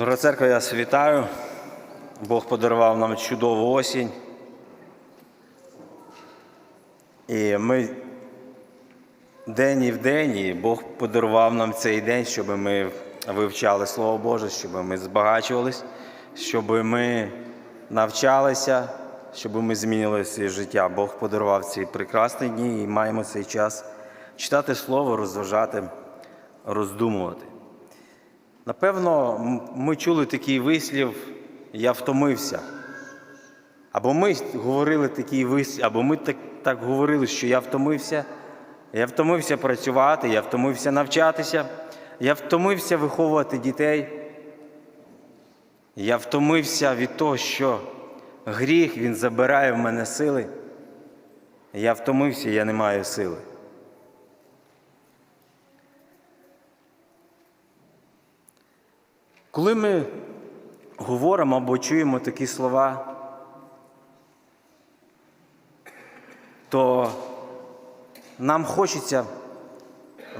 Дорога церква, я вас вітаю. Бог подарував нам чудову осінь. І ми день і в день, і Бог подарував нам цей день, щоб ми вивчали Слово Боже, щоб ми збагачувались, щоб ми навчалися, щоб ми змінювали своє життя. Бог подарував ці прекрасні дні і маємо цей час читати Слово, розважати, роздумувати. Напевно, ми чули такий вислів Я втомився. Або ми говорили такий вислів, або ми так, так говорили, що я втомився. Я втомився працювати, я втомився навчатися, я втомився виховувати дітей. Я втомився від того, що гріх він забирає в мене сили. Я втомився, я не маю сили. Коли ми говоримо або чуємо такі слова, то нам хочеться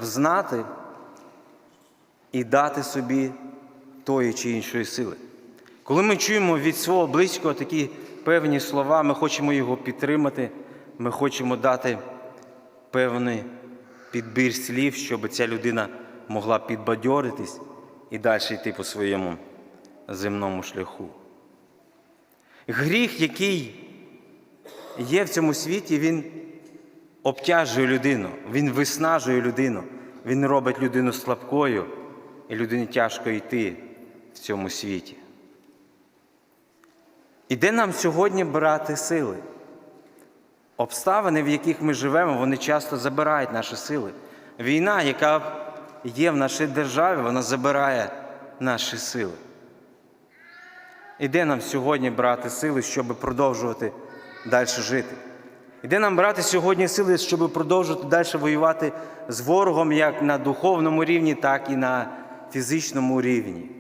взнати і дати собі тої чи іншої сили. Коли ми чуємо від свого близького такі певні слова, ми хочемо його підтримати, ми хочемо дати певний підбір слів, щоб ця людина могла підбадьоритись і далі йти по своєму земному шляху. Гріх, який є в цьому світі, він обтяжує людину, він виснажує людину, він робить людину слабкою, і людині тяжко йти в цьому світі. І де нам сьогодні брати сили? Обставини, в яких ми живемо, вони часто забирають наші сили. Війна, яка є в нашій державі, вона забирає наші сили. І де нам сьогодні брати сили, щоб продовжувати далі жити? І де нам брати сьогодні сили, щоб продовжувати далі воювати з ворогом як на духовному рівні, так і на фізичному рівні?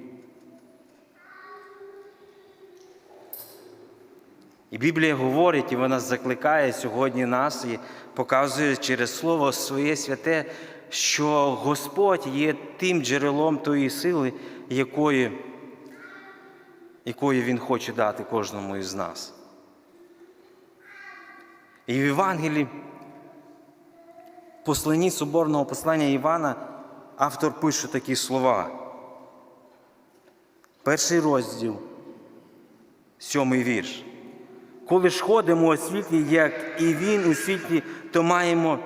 І Біблія говорить, і вона закликає сьогодні нас і показує через Слово своє святе, що Господь є тим джерелом тої сили, якої, якої Він хоче дати кожному із нас. І в Євангелії, посланні соборного послання Івана, автор пише такі слова. Перший розділ, сьомий вірш. Коли ж ходимо у світлі, як і Він у світлі, то маємо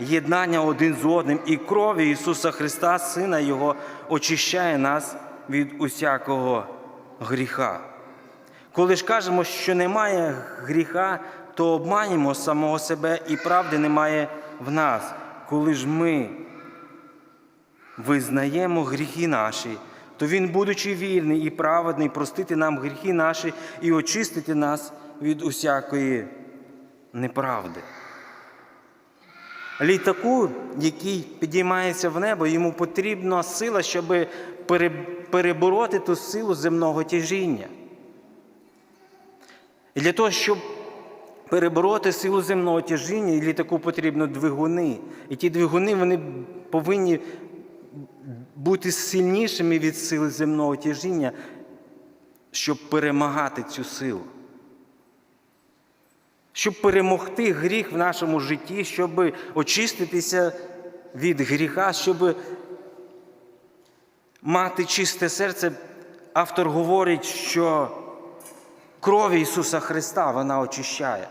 єднання один з одним, і крові Ісуса Христа, Сина Його, очищає нас від усякого гріха. Коли ж кажемо, що немає гріха, то обманюємо самого себе і правди немає в нас. Коли ж ми визнаємо гріхи наші, то Він, будучи вірний і праведний, простити нам гріхи наші і очистити нас від усякої неправди. Літаку, який підіймається в небо, йому потрібна сила, щоб перебороти ту силу земного тяжіння. І для того, щоб перебороти силу земного тяжіння, літаку потрібно двигуни. І ті двигуни вони повинні бути сильнішими від сили земного тяжіння, щоб перемагати цю силу. Щоб перемогти гріх в нашому житті, щоб очиститися від гріха, щоб мати чисте серце, автор говорить, що кров Ісуса Христа вона очищає.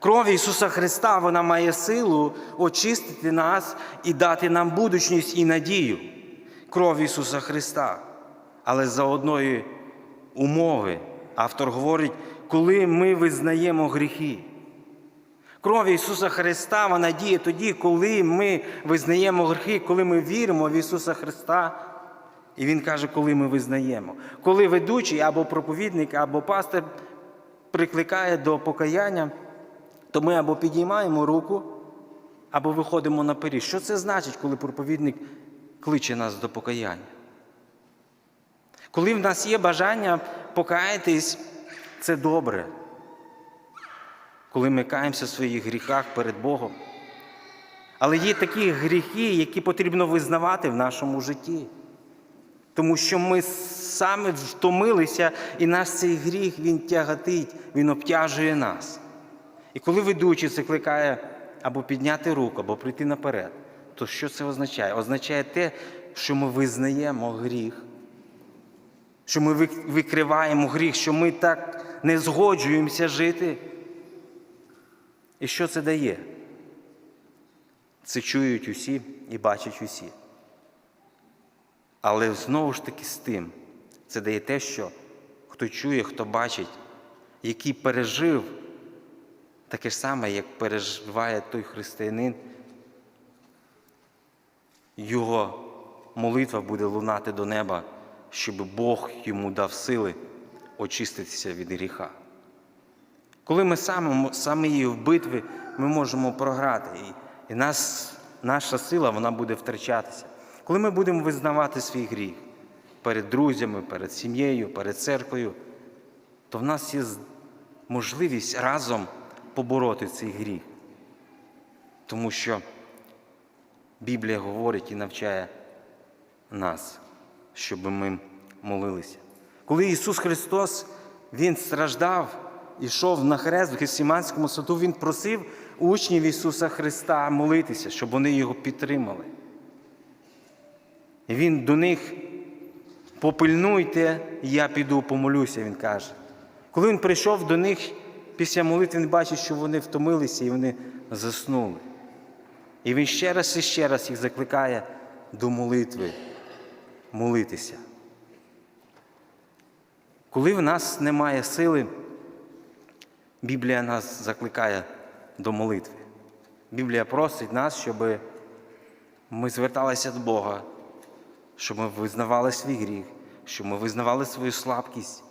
Кров Ісуса Христа вона має силу очистити нас і дати нам будучність і надію. Кров Ісуса Христа. Але за одної умови автор говорить, коли ми визнаємо гріхи. Кров Ісуса Христа вона діє тоді, коли ми визнаємо гріхи, коли ми віримо в Ісуса Христа. І Він каже, коли ми визнаємо. Коли ведучий або проповідник, або пастор прикликає до покаяння, то ми або підіймаємо руку, або виходимо наперед. Що це значить, коли проповідник кличе нас до покаяння? Коли в нас є бажання покаятись, це добре. Коли ми каємося в своїх гріхах перед Богом. Але є такі гріхи, які потрібно визнавати в нашому житті. Тому що ми саме втомилися, і наш цей гріх він тягатить, він обтяжує нас. І коли ведучий закликає або підняти руку, або прийти наперед, то що це означає? Означає те, що ми визнаємо гріх, що ми викриваємо гріх, що ми так не згоджуємося жити. І що це дає? Це чують усі і бачать усі. Але знову ж таки з тим, це дає те, що хто чує, хто бачить, який пережив таке ж саме, як переживає той християнин, його молитва буде лунати до неба, щоб Бог йому дав сили очиститися від гріха. Коли ми самі, самі в битві, ми можемо програти, і, і нас, наша сила вона буде втрачатися. Коли ми будемо визнавати свій гріх перед друзями, перед сім'єю, перед церквою, то в нас є можливість разом побороти цей гріх. Тому що Біблія говорить і навчає нас, щоб ми молилися. Коли Ісус Христос Він страждав, ішов на хрест в Гефсіманському саду, Він просив учнів Ісуса Христа молитися, щоб вони його підтримали. І Він до них попильнуйте, я піду помолюся, Він каже. Коли він прийшов до них після молитви, він бачить, що вони втомилися і вони заснули. І він ще раз і ще раз їх закликає до молитви, молитися. Коли в нас немає сили, Біблія нас закликає до молитви. Біблія просить нас, щоб ми зверталися до Бога, щоб ми визнавали свій гріх, щоб ми визнавали свою слабкість,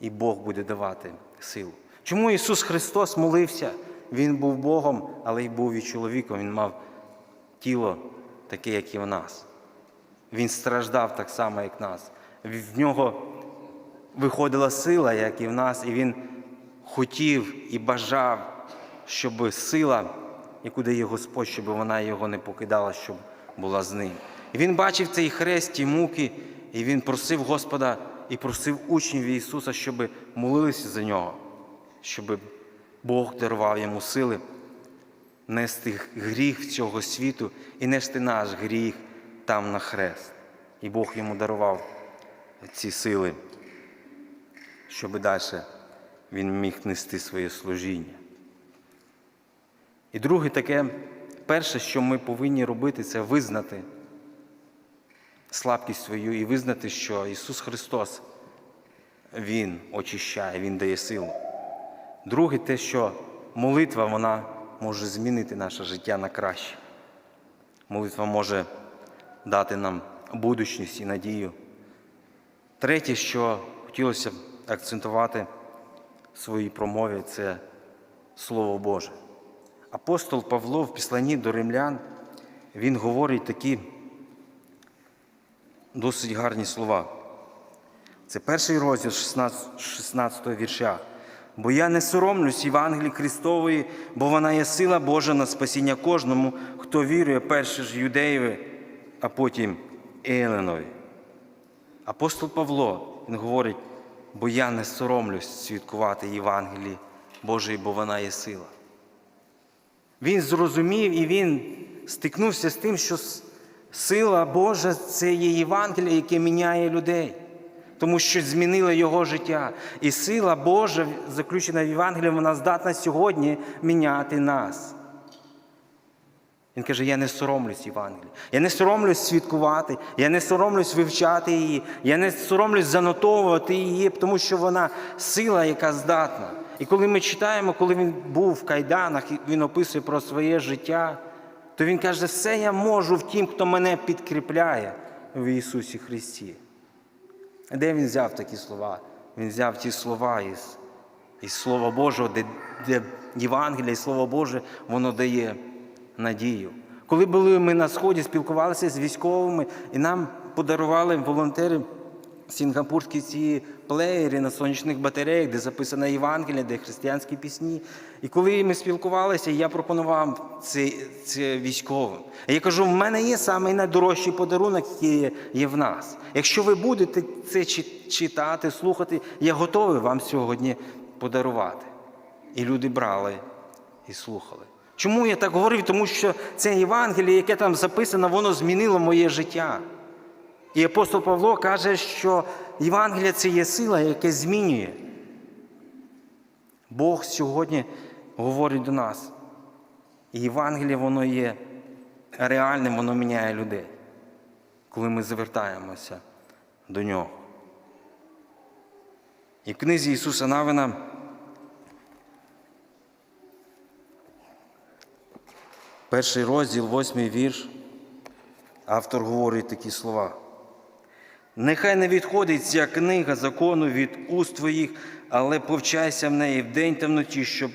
і Бог буде давати силу. Чому Ісус Христос молився? Він був Богом, але й був і чоловіком. Він мав тіло таке, як і в нас. Він страждав так само, як нас. В нього виходила сила, як і в нас, і він хотів і бажав, щоб сила, яку дає Господь, щоб вона його не покидала, щоб була з ним. І він бачив цей хрест, ті муки, і він просив Господа і просив учнів Ісуса, щоб молилися за нього, щоб Бог дарував йому сили нести гріх цього світу і нести наш гріх там на хрест. І Бог йому дарував ці сили, щоб далі він міг нести своє служіння. І друге таке, перше, що ми повинні робити, це визнати слабкість свою і визнати, що Ісус Христос, Він очищає, Він дає силу. Друге, те, що молитва вона може змінити наше життя на краще. Молитва може дати нам будучність і надію. Третє, що хотілося б акцентувати в своїй промові, це Слово Боже. Апостол Павло в післанні до римлян, він говорить такі досить гарні слова. Це перший розділ 16, 16 вірша. Бо я не соромлюсь Євангелії Христової, бо вона є сила Божа на спасіння кожному, хто вірує перше ж юдеєві, а потім Еленові. Апостол Павло він говорить, бо я не соромлюсь свідкувати Євангелії Божої, бо вона є сила. Він зрозумів і він стикнувся з тим, що сила Божа це є Євангеліє, яке міняє людей, тому що змінило його життя. І сила Божа, заключена в Євангелії, вона здатна сьогодні міняти нас. Він каже: я не соромлюсь Євангелії, я не соромлюсь свідкувати, я не соромлюсь вивчати її, я не соромлюсь занотовувати її, тому що вона сила, яка здатна. І коли ми читаємо, коли він був в кайданах, і він описує про своє життя, то він каже, все я можу в тім, хто мене підкріпляє в Ісусі Христі. Де він взяв такі слова? Він взяв ті слова із, із Слова Божого, де, де Євангелія і Слово Боже, воно дає надію. Коли були ми на Сході, спілкувалися з військовими, і нам подарували волонтери сінгапурські ці плеєри на сонячних батареях, де записана Євангелія, де християнські пісні. І коли ми спілкувалися, я пропонував це, це військовим. Я кажу, в мене є самий найдорожчий подарунок, який є в нас. Якщо ви будете це читати, слухати, я готовий вам сьогодні подарувати. І люди брали і слухали. Чому я так говорив? Тому що це Євангеліє, яке там записано, воно змінило моє життя. І апостол Павло каже, що Євангелія це є сила, яка змінює. Бог сьогодні говорить до нас. І Євангеліє воно є реальним, воно міняє людей, коли ми звертаємося до нього. І в книзі Ісуса Навина перший розділ, восьмий вірш, автор говорить такі слова. Нехай не відходить ця книга закону від уст твоїх, але повчайся в неї вдень та вночі, щоб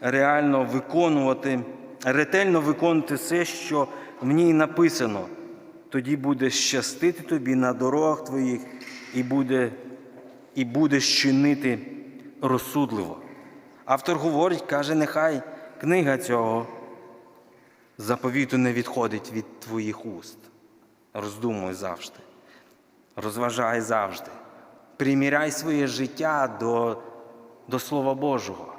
реально виконувати, ретельно виконувати все, що в ній написано. Тоді буде щастити тобі на дорогах твоїх і буде, і будеш чинити розсудливо. Автор говорить, каже, нехай книга цього заповіту не відходить від твоїх уст. Роздумуй завжди розважай завжди. Приміряй своє життя до, до Слова Божого.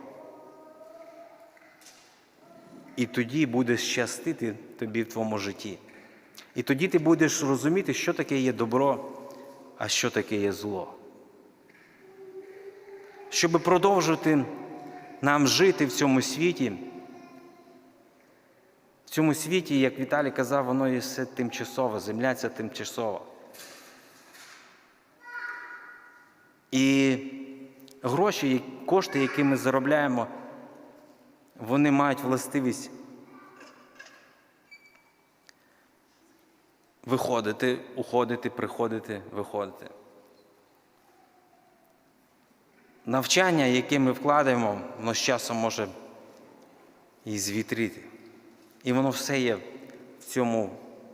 І тоді буде щастити тобі в твоєму житті. І тоді ти будеш розуміти, що таке є добро, а що таке є зло. Щоб продовжити нам жити в цьому світі, цьому світі, як Віталій казав, воно є все тимчасове, земля ця тимчасова. І гроші, кошти, які ми заробляємо, вони мають властивість виходити, уходити, приходити, виходити. Навчання, яке ми вкладаємо, воно з часом може і звітріти. І воно все є в цьому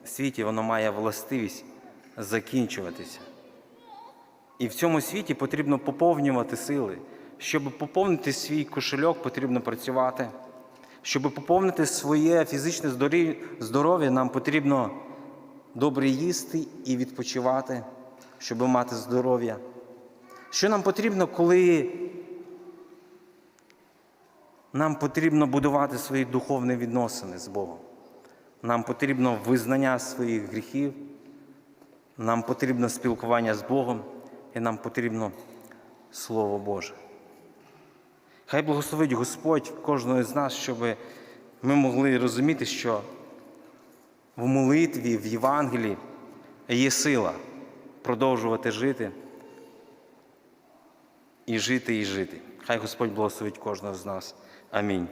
світі, воно має властивість закінчуватися. І в цьому світі потрібно поповнювати сили. Щоб поповнити свій кошельок, потрібно працювати. Щоб поповнити своє фізичне здоров'я, нам потрібно добре їсти і відпочивати, щоб мати здоров'я. Що нам потрібно, коли нам потрібно будувати свої духовні відносини з Богом? Нам потрібно визнання своїх гріхів, нам потрібно спілкування з Богом і нам потрібно Слово Боже. Хай благословить Господь кожного з нас, щоб ми могли розуміти, що в молитві, в Євангелії є сила продовжувати жити і жити, і жити. Хай Господь благословить кожного з нас. Амінь.